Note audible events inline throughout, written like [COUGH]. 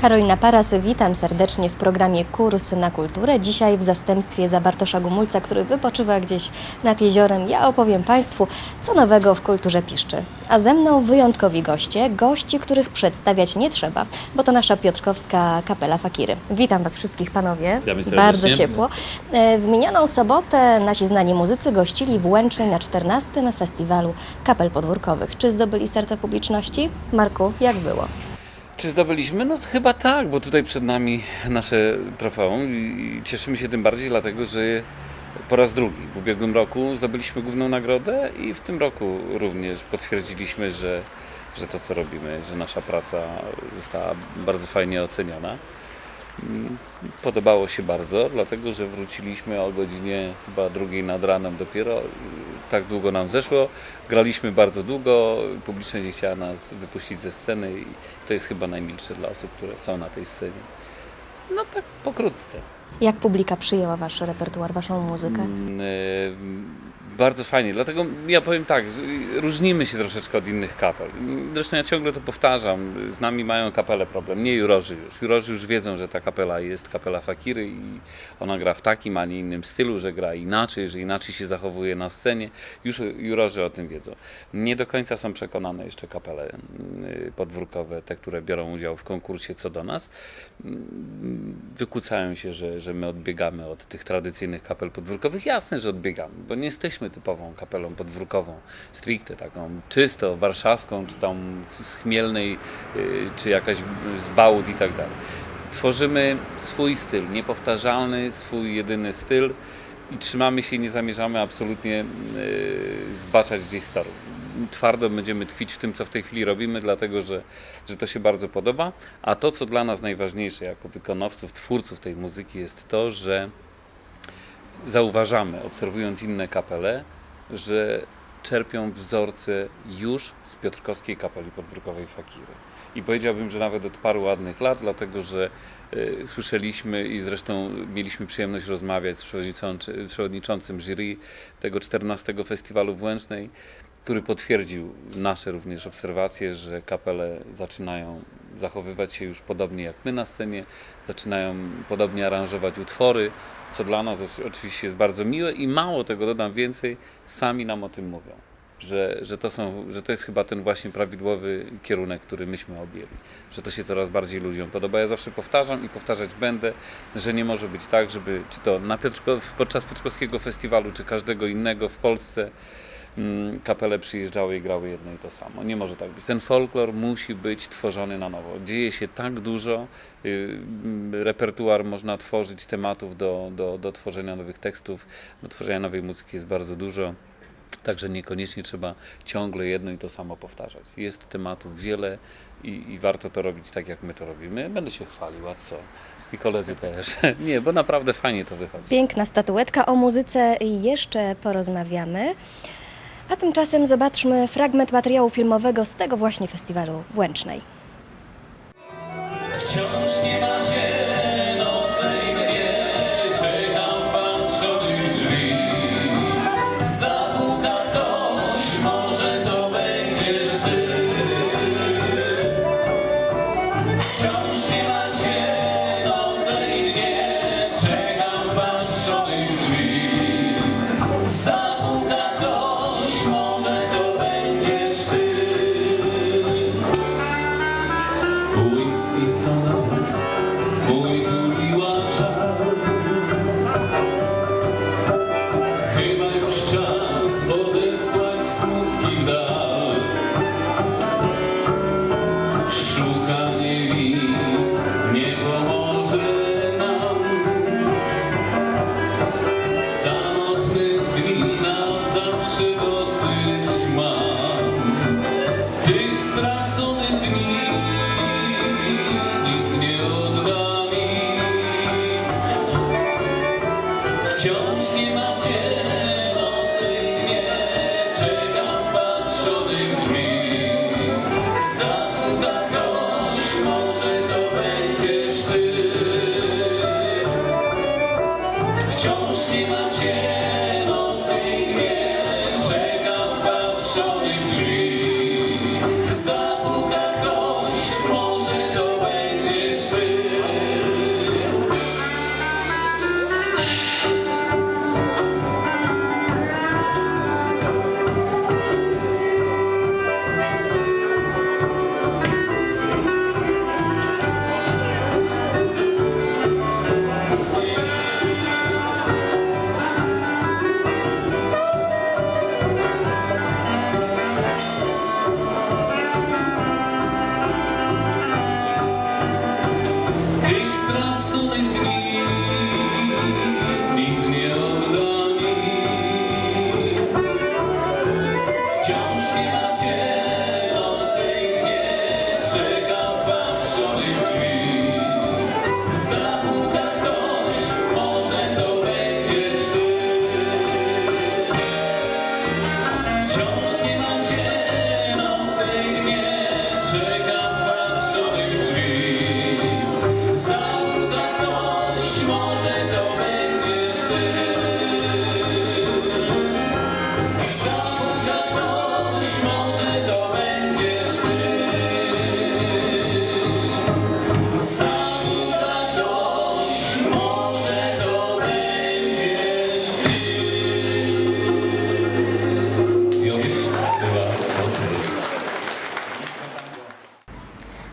Karolina Paras, witam serdecznie w programie Kurs na Kulturę. Dzisiaj w zastępstwie za Bartosza Gumulca, który wypoczywa gdzieś nad jeziorem, ja opowiem Państwu, co nowego w kulturze piszczy. A ze mną wyjątkowi goście, gości, których przedstawiać nie trzeba, bo to nasza piotrkowska kapela Fakiry. Witam Was wszystkich panowie, bardzo ciepło. E, W minioną sobotę nasi znani muzycy gościli w Łęcznej na 14. festiwalu kapel podwórkowych. Czy zdobyli serce publiczności? Marku, jak było? Czy zdobyliśmy? No chyba tak, bo tutaj przed nami nasze trofeum i cieszymy się tym bardziej dlatego, że po raz drugi w ubiegłym roku zdobyliśmy główną nagrodę i w tym roku również potwierdziliśmy, że, że to co robimy, że nasza praca została bardzo fajnie oceniona. Mm, Podobało się bardzo, dlatego że wróciliśmy o godzinie chyba drugiej nad ranem dopiero. Tak długo nam zeszło. Graliśmy bardzo długo, publiczność nie chciała nas wypuścić ze sceny i to jest chyba najmilsze dla osób, które są na tej scenie. No tak pokrótce. Jak publika przyjęła Wasz repertuar, Waszą muzykę? Mm, e, Bardzo fajnie, dlatego ja powiem tak, różnimy się troszeczkę od innych kapel. Zresztą ja ciągle to powtarzam, z nami mają kapelę problem, nie jurorzy już. Jurorzy już wiedzą, że ta kapela jest kapela Fakiry i ona gra w takim, a nie innym stylu, że gra inaczej, że inaczej się zachowuje na scenie. Już jurorzy o tym wiedzą. Nie do końca są przekonane jeszcze kapele y, podwórkowe, te, które biorą udział w konkursie co do nas. Wykłócają się, że, że my odbiegamy od tych tradycyjnych kapel podwórkowych. Jasne, że odbiegamy, bo nie jesteśmy typową kapelą podwórkową, stricte taką czysto warszawską, czy tam z Chmielnej, y, czy jakaś z Bałut i tak dalej. Tworzymy swój styl, niepowtarzalny, swój jedyny styl i trzymamy się nie zamierzamy absolutnie y, zbaczać gdzieś z toru. Twardo będziemy tkwić w tym, co w tej chwili robimy, dlatego że, że to się bardzo podoba. A to, co dla nas najważniejsze jako wykonawców, twórców tej muzyki, jest to, że zauważamy, obserwując inne kapele, że czerpią wzorce już z Piotrkowskiej Kapeli Podwórkowej Fakiry. I powiedziałbym, że nawet od paru ładnych lat, dlatego że y, słyszeliśmy i zresztą mieliśmy przyjemność rozmawiać z przewodniczący, przewodniczącym jury tego 14 festiwalu w Łęcznej, który potwierdził nasze również obserwacje, że kapele zaczynają zachowywać się już podobnie jak my na scenie, zaczynają podobnie aranżować utwory, co dla nas oczywiście jest bardzo miłe i mało tego dodam więcej, sami nam o tym mówią. Że, że, to są, że to jest chyba ten właśnie prawidłowy kierunek, który myśmy objęli. Że to się coraz bardziej ludziom podoba. Ja zawsze powtarzam i powtarzać będę, że nie może być tak, żeby czy to na Piotrko, podczas Piotrkowskiego Festiwalu, czy każdego innego w Polsce kapele przyjeżdżały i grały jedno i to samo. Nie może tak być. Ten folklor musi być tworzony na nowo. Dzieje się tak dużo, y, mm, repertuar można tworzyć, tematów do, do, do tworzenia nowych tekstów, do tworzenia nowej muzyki jest bardzo dużo. Także niekoniecznie trzeba ciągle jedno i to samo powtarzać. Jest tematów wiele i, i warto to robić tak, jak my to robimy. Będę się chwalił, a co? I koledzy też. [LAUGHS] Nie, bo naprawdę fajnie to wychodzi. Piękna statuetka, o muzyce jeszcze porozmawiamy. A tymczasem zobaczmy fragment materiału filmowego z tego właśnie festiwalu w Łęcznej. Wciąż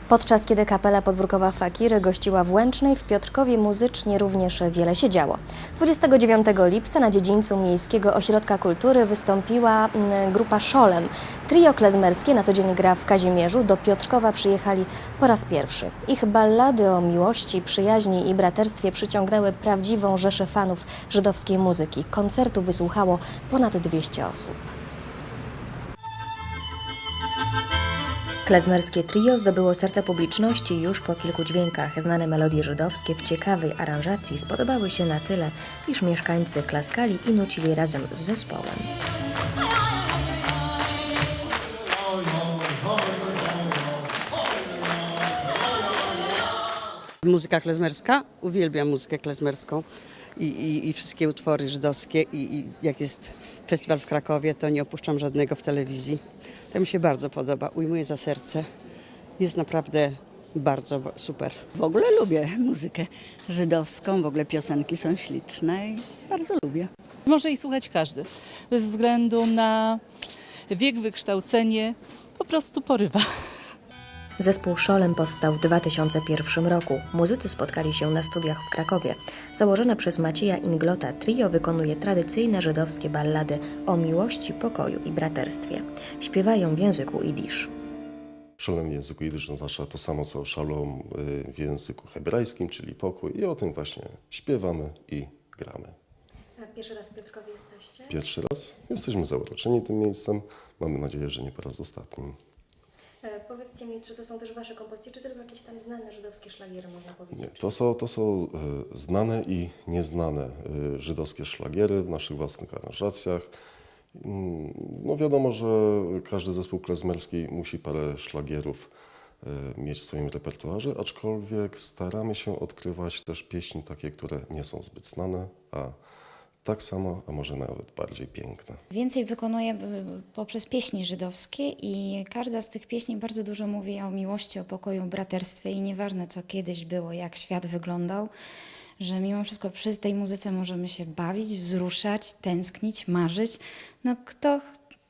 Podczas kiedy kapela podwórkowa Fakiry gościła w Łęcznej, w Piotrkowie muzycznie również wiele się działo. 29 lipca na dziedzińcu Miejskiego Ośrodka Kultury wystąpiła mm, grupa Szolem. Trio klezmerskie na co dzień gra w Kazimierzu. Do Piotrkowa przyjechali po raz pierwszy. Ich ballady o miłości, przyjaźni i braterstwie przyciągnęły prawdziwą rzeszę fanów żydowskiej muzyki. Koncertu wysłuchało ponad 200 osób. Klezmerskie trio zdobyło serce publiczności już po kilku dźwiękach. Znane melodie żydowskie w ciekawej aranżacji spodobały się na tyle, iż mieszkańcy klaskali i nucili razem z zespołem. Muzyka klezmerska, uwielbiam muzykę klezmerską i, i, i wszystkie utwory żydowskie i, i jak jest festiwal w Krakowie, to nie opuszczam żadnego w telewizji. To mi się bardzo podoba, ujmuję za serce. Jest naprawdę bardzo super. W ogóle lubię muzykę żydowską, w ogóle piosenki są śliczne i bardzo lubię. Może i słuchać każdy, bez względu na wiek, wykształcenie, po prostu porywa. Zespół Szolem powstał w 2001 roku. Muzycy spotkali się na studiach w Krakowie. Założone przez Macieja Inglota trio wykonuje tradycyjne żydowskie ballady o miłości, pokoju i braterstwie. Śpiewają w języku idisz. Szalom w języku jidysz oznacza to samo co szalom y, w języku hebrajskim, czyli pokój i o tym właśnie śpiewamy i gramy. Pierwszy raz w Piotrkowie jesteście? Pierwszy raz jesteśmy zauroczeni tym miejscem. Mamy nadzieję, że nie po raz ostatni. E, Powiedzcie mi, czy to są też wasze kompozycje, czy tylko jakieś tam znane żydowskie szlagiery, można Nie, powiedzieć? to są, to są y, znane i nieznane y, żydowskie szlagiery w naszych własnych aranżacjach. Mm, No wiadomo, że każdy zespół klezmerski musi parę szlagierów y, mieć w swoim repertuarze, aczkolwiek staramy się odkrywać też pieśni takie, które nie są zbyt znane, a tak samo, a może nawet bardziej piękne. Więcej wykonuję y, poprzez pieśni żydowskie i każda z tych pieśni bardzo dużo mówi o miłości, o pokoju, braterstwie i nieważne co kiedyś było, jak świat wyglądał, że mimo wszystko przy tej muzyce możemy się bawić, wzruszać, tęsknić, marzyć. No kto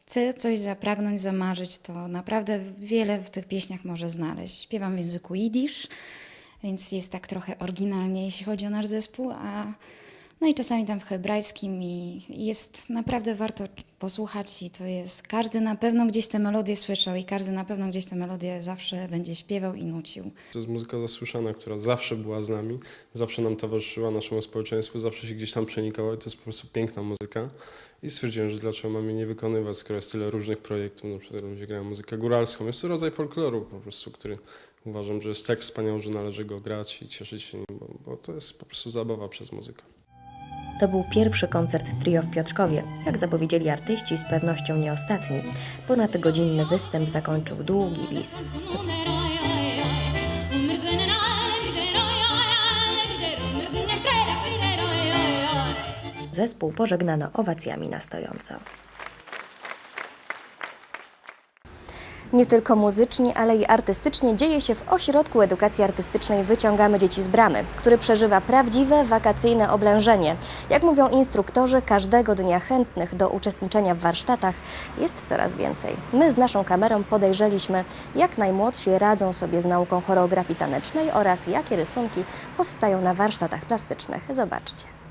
chce coś zapragnąć, zamarzyć, to naprawdę wiele w tych pieśniach może znaleźć. Śpiewam w języku jidysz, więc jest tak trochę oryginalnie, jeśli chodzi o nasz zespół, a no i czasami tam w hebrajskim i jest naprawdę warto posłuchać i to jest, każdy na pewno gdzieś tę melodię słyszał i każdy na pewno gdzieś tę melodię zawsze będzie śpiewał i nucił. To jest muzyka zasłyszana, która zawsze była z nami, zawsze nam towarzyszyła, naszemu społeczeństwu, zawsze się gdzieś tam przenikała i to jest po prostu piękna muzyka. I stwierdziłem, że dlaczego mamy nie wykonywać, skoro jest tyle różnych projektów, na przykład ludzie grają muzykę góralską. Jest to rodzaj folkloru po prostu, który uważam, że jest tak wspaniały, że należy go grać i cieszyć się nim, bo, bo to jest po prostu zabawa przez muzykę. To był pierwszy koncert trio w Piotrkowie. Jak zapowiedzieli artyści, z pewnością nie ostatni. Ponadgodzinny występ zakończył długi bis. Zespół pożegnano owacjami na stojąco. Nie tylko muzycznie, ale i artystycznie dzieje się w Ośrodku Edukacji Artystycznej Wyciągamy Dzieci z Bramy, który przeżywa prawdziwe wakacyjne oblężenie. Jak mówią instruktorzy, każdego dnia chętnych do uczestniczenia w warsztatach jest coraz więcej. My z naszą kamerą podejrzeliśmy, jak najmłodsi radzą sobie z nauką choreografii tanecznej oraz jakie rysunki powstają na warsztatach plastycznych. Zobaczcie.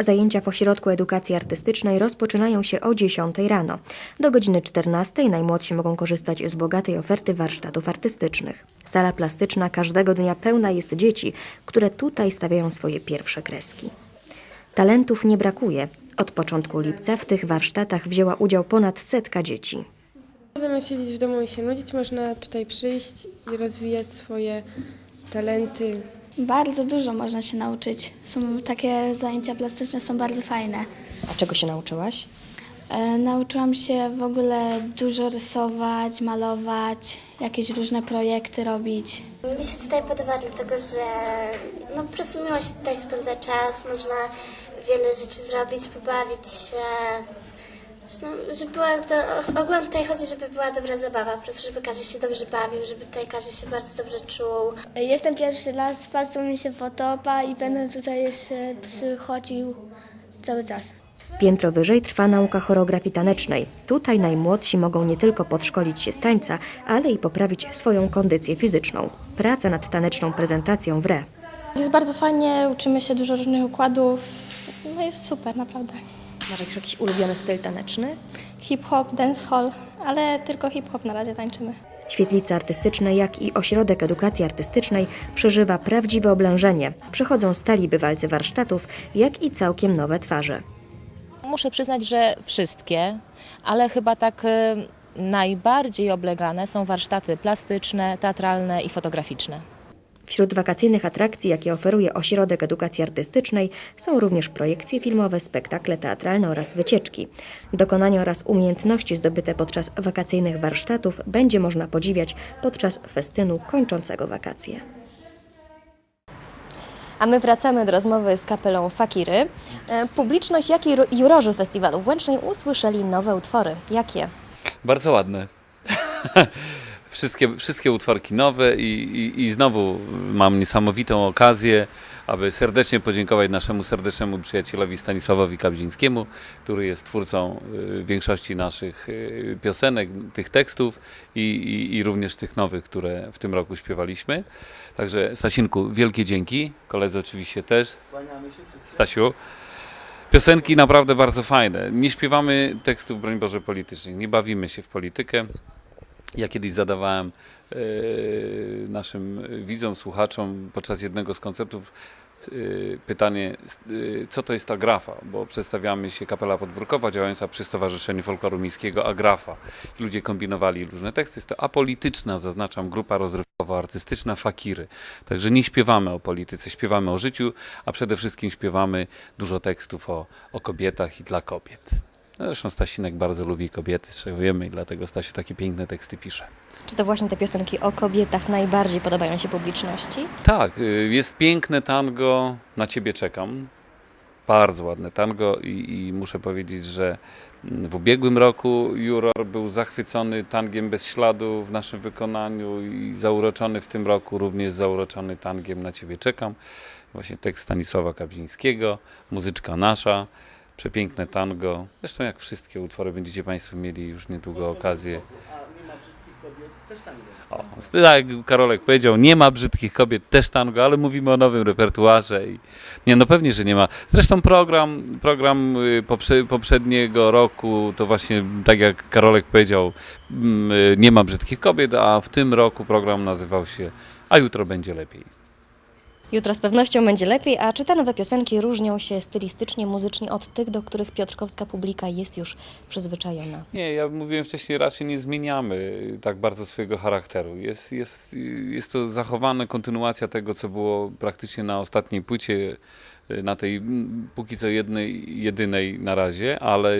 Zajęcia w Ośrodku Edukacji Artystycznej rozpoczynają się o 10 rano. Do godziny 14 najmłodsi mogą korzystać z bogatej oferty warsztatów artystycznych. Sala plastyczna każdego dnia pełna jest dzieci, które tutaj stawiają swoje pierwsze kreski. Talentów nie brakuje. Od początku lipca w tych warsztatach wzięła udział ponad setka dzieci. Zamiast siedzieć w domu i się nudzić, można tutaj przyjść i rozwijać swoje talenty. Bardzo dużo można się nauczyć. Są takie zajęcia plastyczne są bardzo fajne. A czego się nauczyłaś? E, nauczyłam się w ogóle dużo rysować, malować, jakieś różne projekty robić. Mi się tutaj podoba dlatego, że no po prostu miło się tutaj spędza czas, można wiele rzeczy zrobić, pobawić się. No, żeby była to, ogółem tutaj chodzi, żeby była dobra zabawa, po prostu żeby każdy się dobrze bawił, żeby tutaj każdy się bardzo dobrze czuł. Jestem pierwszy raz, wpadł mi się fotopa i będę tutaj jeszcze przychodził cały czas. Piętro wyżej trwa nauka choreografii tanecznej. Tutaj najmłodsi mogą nie tylko podszkolić się z tańca, ale i poprawić swoją kondycję fizyczną. Praca nad taneczną prezentacją wre. Jest bardzo fajnie, uczymy się dużo różnych układów. No jest super, naprawdę. Masz jakiś, jakiś ulubiony styl taneczny? Hip-hop, dancehall, ale tylko hip-hop na razie tańczymy. Świetlice artystyczne, jak i Ośrodek Edukacji Artystycznej przeżywa prawdziwe oblężenie. Przychodzą stali bywalcy warsztatów, jak i całkiem nowe twarze. Muszę przyznać, że wszystkie, ale chyba tak y, najbardziej oblegane są warsztaty plastyczne, teatralne i fotograficzne. Wśród wakacyjnych atrakcji, jakie oferuje Ośrodek Edukacji Artystycznej, są również projekcje filmowe, spektakle teatralne oraz wycieczki. Dokonania oraz umiejętności zdobyte podczas wakacyjnych warsztatów będzie można podziwiać podczas festynu kończącego wakacje. A my wracamy do rozmowy z kapelą Fakiry. E, Publiczność, jak i jurorzy festiwalu w Łęcznej usłyszeli nowe utwory. Jakie? Bardzo ładne. [LAUGHS] wszystkie, wszystkie utworki nowe i, i, i znowu mam niesamowitą okazję, aby serdecznie podziękować naszemu serdecznemu przyjacielowi Stanisławowi Kabzińskiemu, który jest twórcą y, większości naszych y, piosenek, tych tekstów i, i, i również tych nowych, które w tym roku śpiewaliśmy. Także Stasinku, wielkie dzięki. Koledzy oczywiście też. Stasiu. Piosenki naprawdę bardzo fajne. Nie śpiewamy tekstów, broń Boże, politycznych. Nie bawimy się w politykę. Ja kiedyś zadawałem e, naszym widzom, słuchaczom podczas jednego z koncertów e, pytanie, e, co to jest Agrafa, bo przedstawiamy się kapela podwórkowa działająca przy Stowarzyszeniu Folkloru Miejskiego Agrafa. Ludzie kombinowali różne teksty. Jest to apolityczna, zaznaczam, grupa rozrywkowo-artystyczna Fakiry. Także nie śpiewamy o polityce, śpiewamy o życiu, a przede wszystkim śpiewamy dużo tekstów o, o kobietach i dla kobiet. Zresztą Stasinek bardzo lubi kobiety, z czego wiemy i dlatego Stasiu takie piękne teksty pisze. Czy to właśnie te piosenki o kobietach najbardziej podobają się publiczności? Tak, y, jest piękne tango, na ciebie czekam. Bardzo ładne tango i, i muszę powiedzieć, że mm, w ubiegłym roku juror był zachwycony tangiem bez śladu w naszym wykonaniu i zauroczony w tym roku również zauroczony tangiem Na ciebie czekam. Właśnie tekst Stanisława Kablińskiego, muzyczka nasza, przepiękne tango. Zresztą jak wszystkie utwory będziecie Państwo mieli już niedługo okazję. O, tak jak Karolek powiedział, nie ma brzydkich kobiet, też tango, ale mówimy o nowym repertuarze i nie, no pewnie, że nie ma. Zresztą program, program y, poprze, poprzedniego roku to właśnie, tak jak Karolek powiedział, mm, y, nie ma brzydkich kobiet, a w tym roku program nazywał się A jutro będzie lepiej. Jutro z pewnością będzie lepiej, a czy te nowe piosenki różnią się stylistycznie, muzycznie od tych, do których piotrkowska publika jest już przyzwyczajona? Nie, ja mówiłem wcześniej, raczej nie zmieniamy tak bardzo swojego charakteru. Jest, jest, jest to zachowana kontynuacja tego, co było praktycznie na ostatniej płycie, na tej póki co jednej, jedynej na razie, ale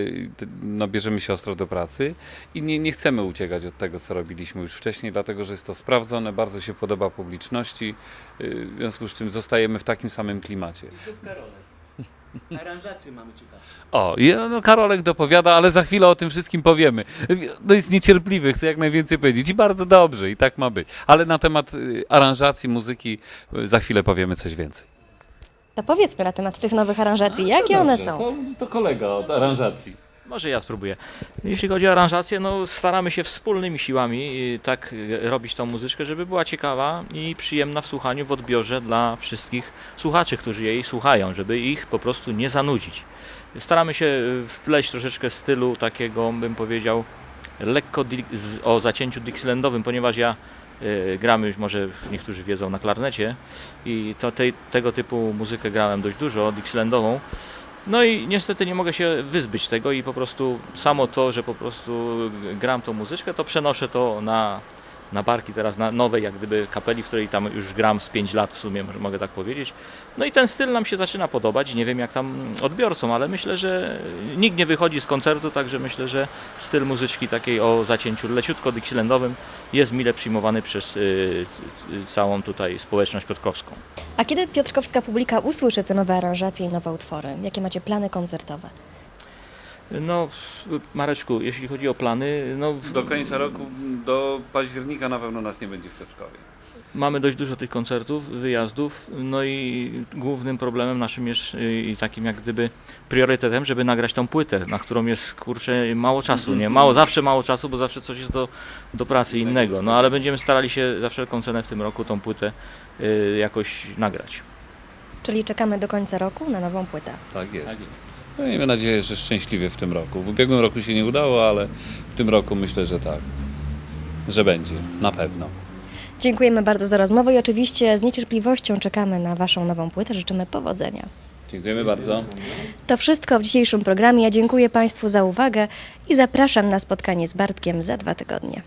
no, bierzemy się ostro do pracy i nie, nie chcemy uciekać od tego, co robiliśmy już wcześniej, dlatego że jest to sprawdzone, bardzo się podoba publiczności, y, w związku z czym zostajemy w takim samym klimacie. [LAUGHS] Aranżacje mamy ciekawe. O, no Karolek dopowiada, ale za chwilę o tym wszystkim powiemy. No jest niecierpliwy, chce jak najwięcej powiedzieć i bardzo dobrze, i tak ma być. Ale na temat y, aranżacji, muzyki y, za chwilę powiemy coś więcej. To powiedzmy na temat tych nowych aranżacji, jakie one są? To, to kolega od aranżacji. Może ja spróbuję. Jeśli chodzi o aranżację, no staramy się wspólnymi siłami y, tak y, robić tą muzyczkę, żeby była ciekawa i przyjemna w słuchaniu, w odbiorze dla wszystkich słuchaczy, którzy jej słuchają, żeby ich po prostu nie zanudzić. Staramy się y, wpleść troszeczkę stylu takiego, bym powiedział, lekko o zacięciu dixielandowym, ponieważ ja gramy, już może niektórzy wiedzą, na klarnecie i to tego typu muzykę grałem dość dużo, dixielandową. No i niestety nie mogę się wyzbyć tego i po prostu samo to, że po prostu gram tą muzyczkę, to przenoszę to na, na barki teraz na nowej jak gdyby kapeli, w której tam już gram z 5 lat w sumie, mogę tak powiedzieć. No i ten styl nam się zaczyna podobać, nie wiem jak tam odbiorcom, ale myślę, że nikt nie wychodzi z koncertu, także myślę, że styl muzyczki takiej o zacięciu leciutko dixielandowym jest mile przyjmowany przez y, y, całą tutaj społeczność piotrkowską. A kiedy piotrkowska publika usłyszy te nowe aranżacje i nowe utwory? Jakie macie plany koncertowe? No, Mareczku, jeśli chodzi o plany, no... Do końca roku, do października na pewno nas nie będzie w Piotrkowie. mamy dość dużo tych koncertów, wyjazdów, no i głównym problemem naszym jest y, i takim jak gdyby priorytetem, żeby nagrać tą płytę, na którą jest kurczę mało czasu, nie? Mało, zawsze mało czasu, bo zawsze coś jest do, do pracy innego, no ale będziemy starali się za wszelką cenę w tym roku tą płytę y, jakoś nagrać. Czyli czekamy do końca roku na nową płytę. Tak jest. No, miejmy nadzieję, że szczęśliwie w tym roku. W ubiegłym roku się nie udało, ale w tym roku myślę, że tak. Że będzie, na pewno. Dziękujemy bardzo za rozmowę i oczywiście z niecierpliwością czekamy na Waszą nową płytę. Życzymy powodzenia. Dziękujemy bardzo. To wszystko w dzisiejszym programie. Ja dziękuję Państwu za uwagę i zapraszam na spotkanie z Bartkiem za dwa tygodnie.